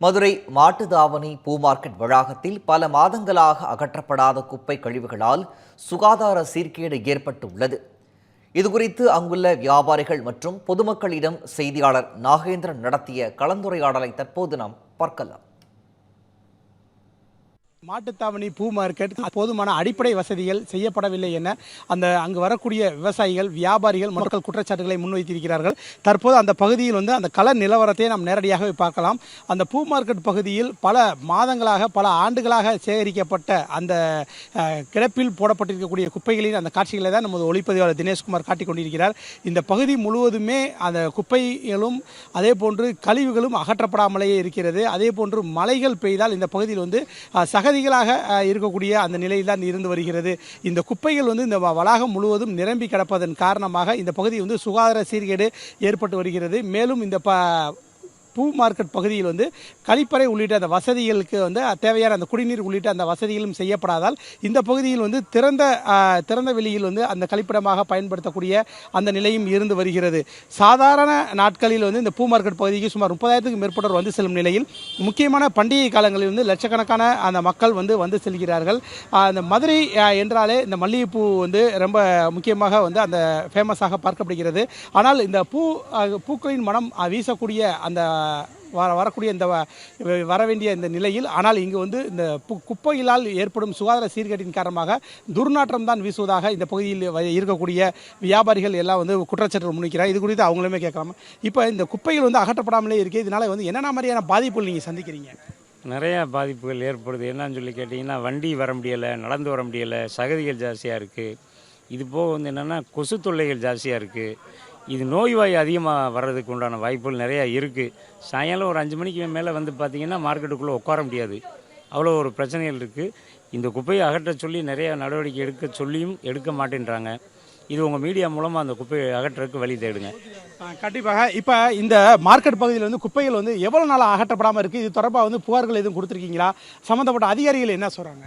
மதுரை மாட்டுதாவணி பூ மார்க்கெட் வளாகத்தில் பல மாதங்களாக அகற்றப்படாத குப்பை கழிவுகளால் சுகாதார சீர்கேடு ஏற்பட்டு உள்ளது இதுகுறித்து அங்குள்ள வியாபாரிகள் மற்றும் பொதுமக்களிடம் செய்தியாளர் நாகேந்திரன் நடத்திய கலந்துரையாடலை தற்போது நாம் பார்க்கலாம். மாட்டுத்தாவணி பூ மார்க்கெட் போதுமான அடிப்படை வசதிகள் செய்யப்படவில்லை என அந்த அங்கு வரக்கூடிய விவசாயிகள் வியாபாரிகள் மக்கள் குற்றச்சாட்டுகளை முன்வைத்திருக்கிறார்கள். தற்போது அந்த பகுதியில் வந்து அந்த கள நிலவரத்தை நாம் நேரடியாகவே பார்க்கலாம். அந்த பூ மார்க்கெட் பகுதியில் பல மாதங்களாக பல ஆண்டுகளாக சேகரிக்கப்பட்ட அந்த கிடப்பில் போடப்பட்டிருக்கக்கூடிய குப்பைகளின் அந்த காட்சிகளை தான் நமது ஒளிப்பதிவாளர் தினேஷ்குமார் காட்டிக் கொண்டிருக்கிறார். இந்த பகுதி முழுவதுமே அந்த குப்பைகளும் அதே போன்று கழிவுகளும் அகற்றப்படாமலேயே இருக்கிறது. அதே போன்று மழைகள் பெய்தால் இந்த பகுதியில் வந்து சகதி சகதிகளாக இருக்கக்கூடிய அந்த நிலையில் தான் இருந்து வருகிறது. இந்த குப்பைகள் வந்து இந்த வளாகம் முழுவதும் நிரம்பி கிடப்பதன் காரணமாக இந்த பகுதி வந்து சுகாதார சீர்கேடு ஏற்பட்டு வருகிறது. மேலும் இந்த ப பூ மார்க்கெட் பகுதியில் வந்து கழிப்பறை உள்ளிட்ட அந்த வசதிகளுக்கு வந்து தேவையான அந்த குடிநீர் உள்ளிட்ட அந்த வசதிகளும் செய்யப்படாதால் இந்த பகுதியில் வந்து திறந்த திறந்த வெளியில் வந்து அந்த கழிப்பிடமாக பயன்படுத்தக்கூடிய அந்த நிலையும் இருந்து வருகிறது. சாதாரண நாட்களில் வந்து இந்த பூ மார்க்கெட் பகுதிக்கு சுமார் முப்பதாயிரத்துக்கும் மேற்பட்டோர் வந்து செல்லும் நிலையில் முக்கியமான பண்டிகை காலங்களில் வந்து லட்சக்கணக்கான அந்த மக்கள் வந்து வந்து செல்கிறார்கள். அந்த மதுரை என்றாலே இந்த மல்லிகைப்பூ வந்து ரொம்ப முக்கியமாக வந்து அந்த ஃபேமஸாக பார்க்கப்படுகிறது. ஆனால் இந்த பூ பூக்களின் மனம் வீசக்கூடிய அந்த வர வரக்கூடிய இந்த வ- வர வேண்டிய இந்த நிலையில் ஆனால் இங்கு வந்து இந்த பு- குப்பைகளால் ஏற்படும் சுகாதார சீர்கேட்டின் காரணமாக துர்நாற்றம் தான் வீசுவதாக இந்த பகுதியில் வ- இருக்கக்கூடிய வியாபாரிகள் எல்லாம் வந்து குற்றச்சாட்டு முன்வைக்கிறார் இது குறித்து அவங்களுமே கேட்கலாம். இப்போ இந்த குப்பைகள் வந்து அகற்றப்படாமலே இருக்கு இதனால வந்து என்னென்ன மாதிரியான பாதிப்புகள் நீங்கள் சந்திக்கிறீங்க? நிறையா பாதிப்புகள் ஏற்படுது. என்னன்னு சொல்லி கேட்டிங்கன்னா வண்டி வர முடியலை நடந்து வர முடியலை சகதிகள் ஜாஸ்தியாக இருக்குது இது போக வந்து என்னென்னா கொசு தொல்லைகள் ஜாஸ்தியாக இருக்குது இது நோய்வாய் அதிகமாக வர்றதுக்கு உண்டான வாய்ப்புகள் நிறையா இருக்குது சாயங்காலம் ஒரு அஞ்சு மணிக்கு மேலே வந்து பார்த்திங்கன்னா மார்க்கெட்டுக்குள்ளே உட்கார முடியாது. அவ்வளோ ஒரு பிரச்சனைகள் இருக்குது இந்த குப்பையை அகற்ற சொல்லி நிறையா நடவடிக்கை எடுக்க சொல்லியும் எடுக்க மாட்டேன்றாங்க. இது உங்கள் மீடியா மூலமாக அந்த குப்பையை அகற்றுறதுக்கு வழி தேடுங்க. கண்டிப்பாக. இப்போ இந்த மார்க்கெட் பகுதியில் வந்து குப்பைகள் வந்து எவ்வளோ நாளாக அகற்றப்படாமல் இருக்குது இது தொடர்பாக வந்து புகார்கள் எதுவும் கொடுத்துருக்கீங்களா? சம்மந்தப்பட்ட அதிகாரிகள் என்ன சொல்கிறாங்க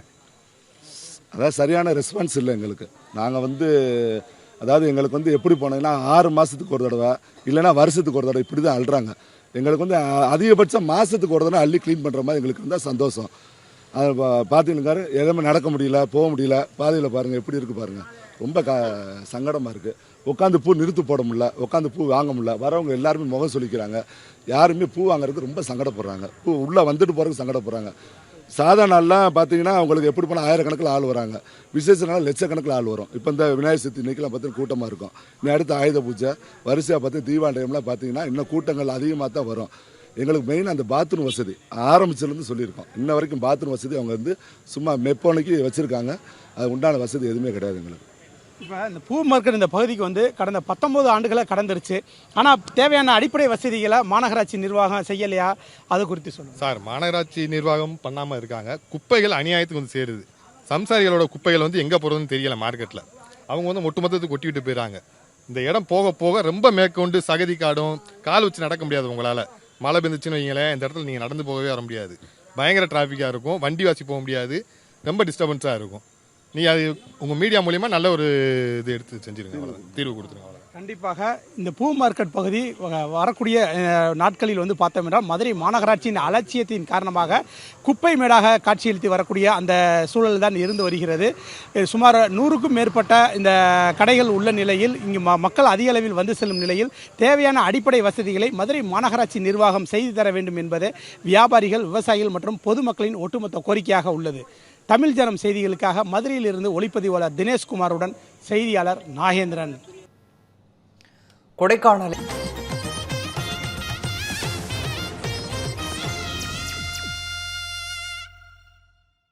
அதாவது சரியான ரெஸ்பான்ஸ் இல்லை எங்களுக்கு. நாங்கள் வந்து அதாவது எங்களுக்கு வந்து எப்படி போனீங்கன்னா ஆறு மாதத்துக்கு ஒரு தடவை இல்லைன்னா வருஷத்துக்கு ஒரு தடவை இப்படி தான் அழுறாங்க. எங்களுக்கு வந்து அதிகபட்சம் மாதத்துக்கு ஒரு தடவை அள்ளி க்ளீன் பண்ணுற மாதிரி எங்களுக்கு இருந்தால் சந்தோஷம். அது பார்த்தீங்கன்னாரு எதுவுமே நடக்க முடியல போக முடியல. பாதையில் பாருங்கள் எப்படி இருக்குது பாருங்கள் ரொம்ப க சங்கடமாக இருக்குது உட்காந்து பூ நிறுத்து போட முடியல உட்காந்து பூ வாங்க முடியல. வரவங்க எல்லாருமே முகம் சொல்லிக்கிறாங்க யாருமே பூ வாங்குறதுக்கு ரொம்ப சங்கடப்படுறாங்க. பூ உள்ளே வந்துட்டு போகிறதுக்கு சங்கடப்படுறாங்க. சாதாரண நாள்லாம் பார்த்தீங்கன்னா அவங்களுக்கு எப்படி போனால் ஆயிரக்கணக்கில் ஆள் வராங்க. விசேஷ நாள் லட்சக்கணக்கில் ஆள் வரும். இப்போ இந்த விநாயகர் சதுர்த்தி இன்றைக்கெலாம் பார்த்தீங்கன்னா கூட்டமாக இருக்கும். இன்னும் அடுத்து ஆயுத பூஜை. வரிசையாக பார்த்து தீபாவளி டைம்லாம் பார்த்தீங்கன்னா இன்னும் கூட்டங்கள் அதிகமாக தான் வரும். எங்களுக்கு மெயின் அந்த பாத்ரூம் வசதி. ஆரம்பிச்சிலேருந்து சொல்லியிருக்கோம். இன்ன வரைக்கும் பாத்ரூம் வசதி அவங்க வந்து சும்மா மெப்போனைக்கு வச்சுருக்காங்க. அது உண்டான வசதி எதுவுமே கிடையாது எங்களுக்கு. இப்போ இந்த பூ மார்க்கெட் இந்த பகுதிக்கு வந்து கடந்த பத்தொம்போது ஆண்டுகளை கடந்துருச்சு. ஆனால் தேவையான அடிப்படை வசதிகளை மாநகராட்சி நிர்வாகம் செய்யலையா? அது குறித்து சொல்லுங்கள் சார் மாநகராட்சி நிர்வாகம் பண்ணாமல் இருக்காங்க. குப்பைகள் அநியாயத்துக்கு வந்து சேருது. சம்சாரிகளோட குப்பைகள் வந்து எங்கே போகிறதுன்னு தெரியல மார்க்கெட்டில் அவங்க வந்து ஒட்டுமொத்தத்துக்கு கொட்டி விட்டு போயிடறாங்க இந்த இடம் போக போக ரொம்ப மேற்கொண்டு சகதி காடும் கால் வச்சு நடக்க முடியாது உங்களால். மழை பெந்துச்சுன்னு வைங்களேன் இந்த இடத்துல நீங்கள் நடந்து போகவே வர முடியாது. பயங்கர டிராஃபிக்காக இருக்கும். வண்டி வாசி போக முடியாது. ரொம்ப டிஸ்டர்பன்ஸாக இருக்கும். நீங்கள் அது உங்கள் மீடியா மூலியமாக நல்ல ஒரு இது எடுத்து செஞ்சுருங்க அவ்வளோதான் தீர்வு கொடுத்துருங்க அவ்வளோ கண்டிப்பாக இந்த பூ மார்க்கெட் பகுதி வ- வரக்கூடிய நாட்களில் வந்து பார்த்தோம் என்றால் மதுரை மாநகராட்சியின் அலட்சியத்தின் காரணமாக குப்பை மேடாக காட்சியளித்து வரக்கூடிய அந்த சூழல் தான் இருந்து வருகிறது. சுமார் நூறுக்கும் மேற்பட்ட இந்த கடைகள் உள்ள நிலையில் இங்கு ம- மக்கள் அதிக அளவில் வந்து செல்லும் நிலையில் தேவையான அடிப்படை வசதிகளை மதுரை மாநகராட்சி நிர்வாகம் செய்து தர வேண்டும் என்பது வியாபாரிகள் விவசாயிகள் மற்றும் பொதுமக்களின் ஒட்டுமொத்த கோரிக்கையாக உள்ளது. தமிழ் ஜனம் செய்திகளுக்காக மதுரையிலிருந்து ஒளிப்பதிவாளர் தினேஷ்குமாருடன் செய்தியாளர் நாகேந்திரன். கொடைக்கானல்.